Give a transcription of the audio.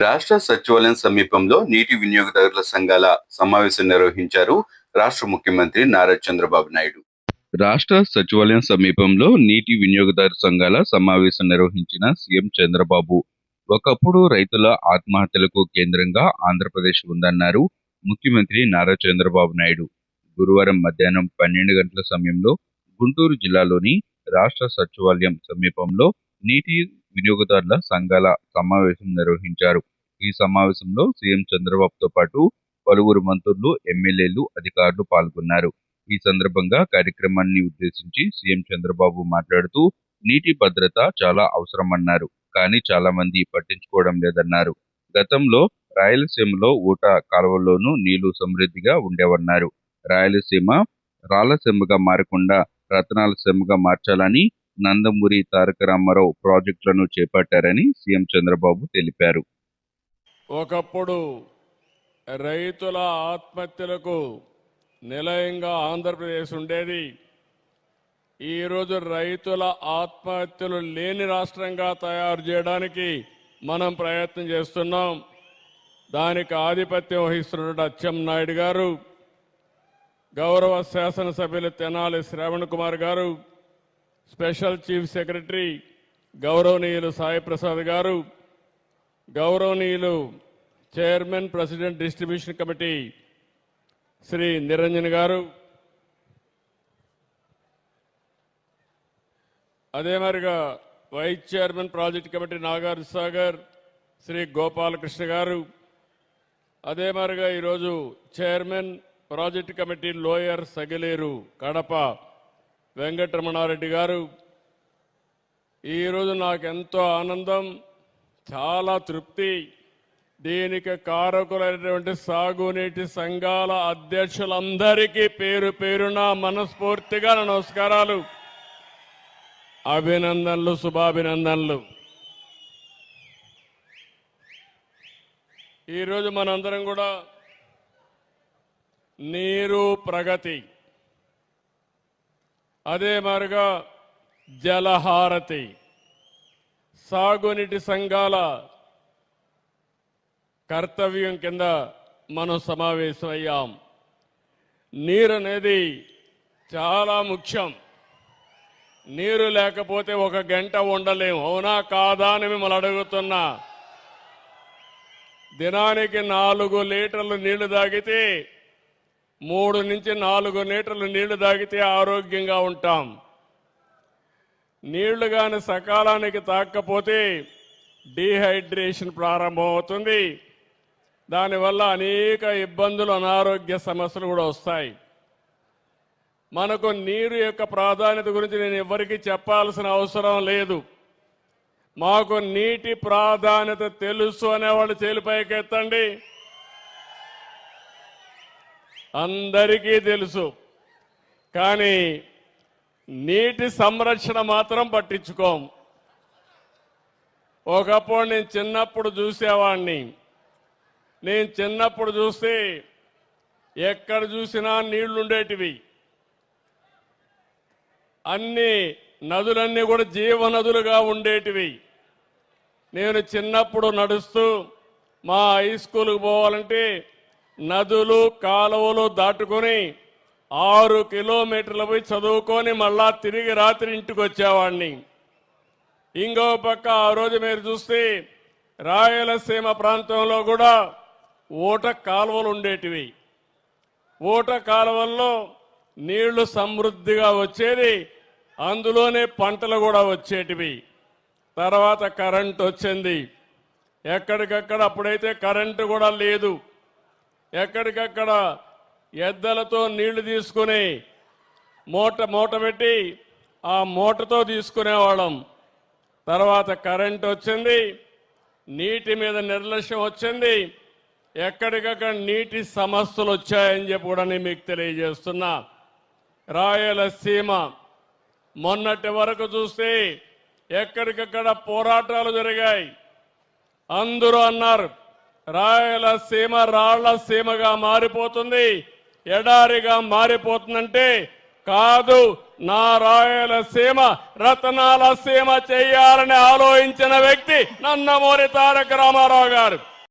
రాష్ట్ర సచివాలయం సమీపంలో నీటి వినియోగదారుల సంఘాల సమావేశం నిర్వహించారు రాష్ట్ర ముఖ్యమంత్రి నారా చంద్రబాబు నాయుడు. రాష్ట్ర సచివాలయం సమీపంలో నీటి వినియోగదారు సంఘాల సమావేశం నిర్వహించిన సీఎం చంద్రబాబు ఒకప్పుడు రైతుల ఆత్మహత్యలకు కేంద్రంగా ఆంధ్రప్రదేశ్ ఉందన్నారు ముఖ్యమంత్రి నారా చంద్రబాబు నాయుడు. గురువారం మధ్యాహ్నం పన్నెండు గంటల సమయంలో గుంటూరు జిల్లాలోని రాష్ట్ర సచివాలయం సమీపంలో నీటి వినియోగదారుల సంఘాల సమావేశం నిర్వహించారు. ఈ సమావేశంలో సీఎం చంద్రబాబుతో పాటు పలువురు మంత్రులు ఎమ్మెల్యేలు అధికారులు పాల్గొన్నారు. ఈ సందర్భంగా కార్యక్రమాన్ని ఉద్దేశించి సీఎం చంద్రబాబు మాట్లాడుతూ నీటి భద్రత చాలా అవసరమన్నారు కానీ చాలా మంది పట్టించుకోవడం లేదన్నారు. గతంలో రాయలసీమలో ఊట కాలువల్లోనూ నీళ్ళు సమృద్ధిగా ఉండేవన్నారు. రాయలసీమ రాళ్ళసీమగా మారకుండా రత్నాల సీమగా మార్చాలని నందమూరి తారక రామారావు ప్రాజెక్టులను చేపట్టారని సీఎం చంద్రబాబు తెలిపారు. ఒకప్పుడు రైతుల ఆత్మహత్యలకు నిలయంగా ఆంధ్రప్రదేశ్ ఉండేది. ఈరోజు రైతుల ఆత్మహత్యలు లేని రాష్ట్రంగా తయారు చేయడానికి మనం ప్రయత్నం చేస్తున్నాం. దానికి ఆధిపత్యం వహిస్తున్న అచ్చెంనాయుడు గారు గౌరవ శాసనసభ్యులు తెనాలి శ్రావణ్ కుమార్ గారు స్పెషల్ చీఫ్ సెక్రటరీ గౌరవనీయులు సాయి ప్రసాద్ గారు గౌరవనీయులు chairman president distribution committee Shri Niranjan గారు. అదే మరిగా vice chairman project committee Nagarjuna Sagar Shri Gopalakrishna గారు. అదే మరిగా ఈరోజు chairman project committee lower Sagileru Kadapa Venkataramanareddy గారు. ఈరోజు నాకు ఎంతో ఆనందం చాలా తృప్తి. దీనికి కారకులైనటువంటి సాగునీటి సంఘాల అధ్యక్షులందరికీ పేరు పేరున మనస్ఫూర్తిగా నమస్కారాలు. అభినందనలు శుభాభినందనలు. ఈరోజు మనందరం కూడా నీరు ప్రగతి. అదే మారుగా జలహారతి. సాగునీటి సంఘాల కర్తవ్యం కింద మనం సమావేశమయ్యాం. నీరు అనేది చాలా ముఖ్యం. నీరు లేకపోతే ఒక గంట ఉండలేము అవునా కాదా అని మిమ్మల్ని అడుగుతున్నా. దినానికి నాలుగు లీటర్లు నీళ్ళు తాగితే మూడు నుంచి నాలుగు లీటర్లు నీళ్ళు తాగితే ఆరోగ్యంగా ఉంటాం. నీళ్ళు కానీ సకాలానికి తాకపోతే డీహైడ్రేషన్ ప్రారంభమవుతుంది. దానివల్ల అనేక ఇబ్బందులు అనారోగ్య సమస్యలు కూడా వస్తాయి. మనకు నీరు యొక్క ప్రాధాన్యత గురించి నేను ఎవరికి చెప్పాల్సిన అవసరం లేదు. మాకు నీటి ప్రాధాన్యత తెలుసు అనేవాళ్ళు చేలిపైకి ఎత్తండి అందరికీ తెలుసు. కానీ నీటి సంరక్షణ మాత్రం పట్టించుకోం. ఒకప్పుడు నేను చిన్నప్పుడు చూసేవాడిని నేను చిన్నప్పుడు చూస్తే ఎక్కడ చూసినా నీళ్ళుండేటివి. అన్ని నదులన్నీ కూడా జీవనదులుగా ఉండేటివి. నేను చిన్నప్పుడు నడుస్తూ మా హై స్కూల్కి పోవాలంటే నదులు కాలువలు దాటుకొని ఆరు కిలోమీటర్లు పోయి చదువుకొని మళ్ళా తిరిగి రాత్రి ఇంటికి వచ్చేవాడిని. ఇంకో పక్క ఆ రోజు మీరు చూస్తే రాయలసీమ ప్రాంతంలో కూడా ఊట కాలువలు ఉండేటివి. ఊట కాలువల్లో నీళ్ళు సమృద్ధిగా వచ్చేది అందులోనే పంటలు కూడా వచ్చేటివి. తర్వాత కరెంట్ వచ్చింది. ఎక్కడికక్కడ అప్పుడైతే కరెంటు కూడా లేదు. ఎక్కడికక్కడ ఎద్దలతో నీళ్ళు తీసుకుని మూట మూట పెట్టి ఆ మూటతో తీసుకునేవాళ్ళం. తర్వాత కరెంట్ వచ్చింది నీటి మీద నిర్లక్ష్యం వచ్చింది. ఎక్కడికక్కడ నీటి సమస్యలు వచ్చాయని చెప్పి కూడా నేను మీకు తెలియజేస్తున్నా. రాయలసీమ మొన్నటి వరకు చూస్తే ఎక్కడికక్కడ పోరాటాలు జరిగాయి. అందరూ అన్నారు రాయలసీమ రాళ్ళ సీమగా మారిపోతుంది. ఎడారిగా మారిపోతుందంటే కాదు నా రాయలసీమ రతనాల సీమ చేయాలని ఆలోచించిన వ్యక్తి నందమూరి తారక రామారావు గారు.